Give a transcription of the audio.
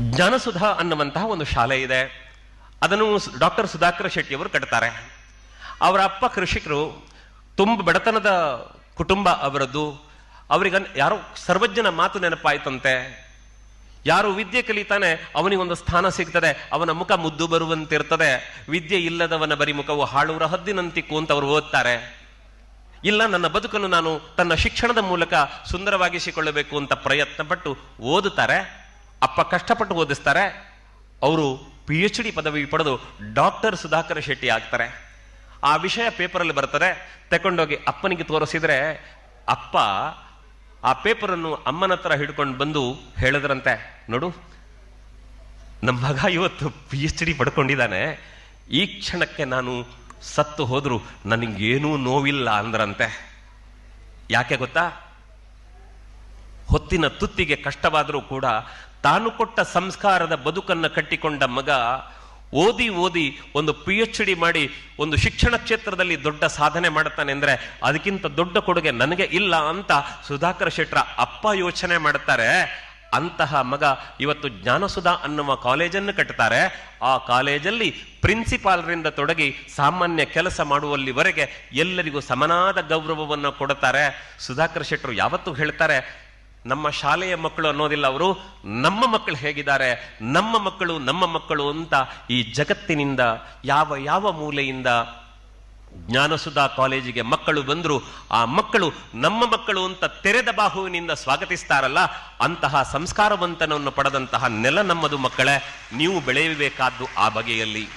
ಜ್ಞಾನಸುಧಾ ಅನ್ನುವಂತಹ ಒಂದು ಶಾಲೆ ಇದೆ. ಅದನ್ನು ಡಾಕ್ಟರ್ ಸುಧಾಕರ್ ಶೆಟ್ಟಿಯವರು ಕಟ್ತಾರೆ. ಅವರ ಅಪ್ಪ ಕೃಷಿಕರು, ತುಂಬ ಬಡತನದ ಕುಟುಂಬ ಅವರದ್ದು. ಅವರಿಗೆ ಯಾರೋ ಸರ್ವಜ್ಞನ ಮಾತು ನೆನಪಾಯ್ತಂತೆ. ಯಾರು ವಿದ್ಯೆ ಕಲಿತಾನೆ ಅವನಿಗೊಂದು ಸ್ಥಾನ ಸಿಗ್ತದೆ. ಅವನ ಮುಖ ಮುದ್ದು ಬರುವಂತಿರ್ತದೆ. ವಿದ್ಯೆ ಇಲ್ಲದವನ ಬರಿ ಮುಖವು ಹಾಳೂರ ಹದ್ದಿನಂತಿಕ್ಕು ಅಂತ ಅವರು ಓದ್ತಾರೆ. ಇಲ್ಲ, ನನ್ನ ಬದುಕನ್ನು ನಾನು ತನ್ನ ಶಿಕ್ಷಣದ ಮೂಲಕ ಸುಂದರವಾಗಿಸಿಕೊಳ್ಳಬೇಕು ಅಂತ ಪ್ರಯತ್ನ ಪಟ್ಟು ಓದುತ್ತಾರೆ. ಅಪ್ಪ ಕಷ್ಟಪಟ್ಟು ಓದಿಸ್ತಾರೆ, ಅವರು ಪಿ ಎಚ್ ಡಿ ಪದವಿ ಪಡೆದು ಡಾಕ್ಟರ್ ಸುಧಾಕರ್ ಶೆಟ್ಟಿ ಆಗ್ತಾರೆ. ಆ ವಿಷಯ ಪೇಪರಲ್ಲಿ ಬರ್ತದೆ, ತಗೊಂಡೋಗಿ ಅಪ್ಪನಿಗೆ ತೋರಿಸಿದ್ರೆ, ಅಪ್ಪ ಆ ಪೇಪರನ್ನು ಅಮ್ಮನ ಹತ್ರ ಹಿಡ್ಕೊಂಡು ಬಂದು ಹೇಳಿದ್ರಂತೆ, ನೋಡು ನಮ್ಮ ಮಗ ಇವತ್ತು ಪಿ ಎಚ್ ಡಿ ಪಡ್ಕೊಂಡಿದ್ದಾನೆ, ಈ ಕ್ಷಣಕ್ಕೆ ನಾನು ಸತ್ತು ಹೋದರೂ, ನನಗೇನೂ ನೋವಿಲ್ಲ ಅಂದ್ರಂತೆ. ಯಾಕೆ ಗೊತ್ತಾ? ಹೊತ್ತಿನ ತುತ್ತಿಗೆ ಕಷ್ಟವಾದರೂ ಕೂಡ ತಾನು ಕೊಟ್ಟ ಸಂಸ್ಕಾರದ ಬದುಕನ್ನು ಕಟ್ಟಿಕೊಂಡ ಮಗ ಓದಿ ಓದಿ ಒಂದು ಪಿ ಎಚ್ ಡಿ ಮಾಡಿ ಒಂದು ಶಿಕ್ಷಣ ಕ್ಷೇತ್ರದಲ್ಲಿ ದೊಡ್ಡ ಸಾಧನೆ ಮಾಡುತ್ತಾನೆ ಅಂದರೆ ಅದಕ್ಕಿಂತ ದೊಡ್ಡ ಕೊಡುಗೆ ನನಗೆ ಇಲ್ಲ ಅಂತ ಸುಧಾಕರ್ ಶೆಟ್ರ ಅಪ್ಪ ಯೋಚನೆ ಮಾಡುತ್ತಾರೆ. ಅಂತಹ ಮಗ ಇವತ್ತು ಜ್ಞಾನಸುಧಾ ಅನ್ನುವ ಕಾಲೇಜನ್ನು ಕಟ್ಟುತ್ತಾರೆ ಆ ಕಾಲೇಜಲ್ಲಿ ಪ್ರಿನ್ಸಿಪಾಲ್ರಿಂದ ತೊಡಗಿ ಸಾಮಾನ್ಯ ಕೆಲಸ ಮಾಡುವಲ್ಲಿವರೆಗೆ ಎಲ್ಲರಿಗೂ ಸಮನಾದ ಗೌರವವನ್ನು ಕೊಡುತ್ತಾರೆ. ಸುಧಾಕರ್ ಶೆಟ್ಟರು ಯಾವತ್ತೂ ಹೇಳ್ತಾರೆ ನಮ್ಮ ಶಾಲೆಯ ಮಕ್ಕಳು ಅನ್ನೋದಿಲ್ಲ ಅವರು, ನಮ್ಮ ಮಕ್ಕಳು ಹೇಗಿದ್ದಾರೆ, ನಮ್ಮ ಮಕ್ಕಳು ನಮ್ಮ ಮಕ್ಕಳು ಅಂತ ಈ ಜಗತ್ತಿನಿಂದ, ಯಾವ ಯಾವ ಮೂಲೆಯಿಂದ ಜ್ಞಾನಸುಧಾ ಕಾಲೇಜಿಗೆ ಮಕ್ಕಳು ಬಂದರು, ಆ ಮಕ್ಕಳು ನಮ್ಮ ಮಕ್ಕಳು ಅಂತ ತೆರೆದ ಬಾಹುವಿನಿಂದ ಸ್ವಾಗತಿಸ್ತಾರಲ್ಲ, ಅಂತಹ ಸಂಸ್ಕಾರವಂತನವನ್ನು ಪಡೆದಂತಹ ನೆಲ ನಮ್ಮದು ಮಕ್ಕಳೇ, ನೀವು ಬೆಳೆಯಬೇಕಾದ್ದು ಆ ಬಗೆಯಲ್ಲಿ.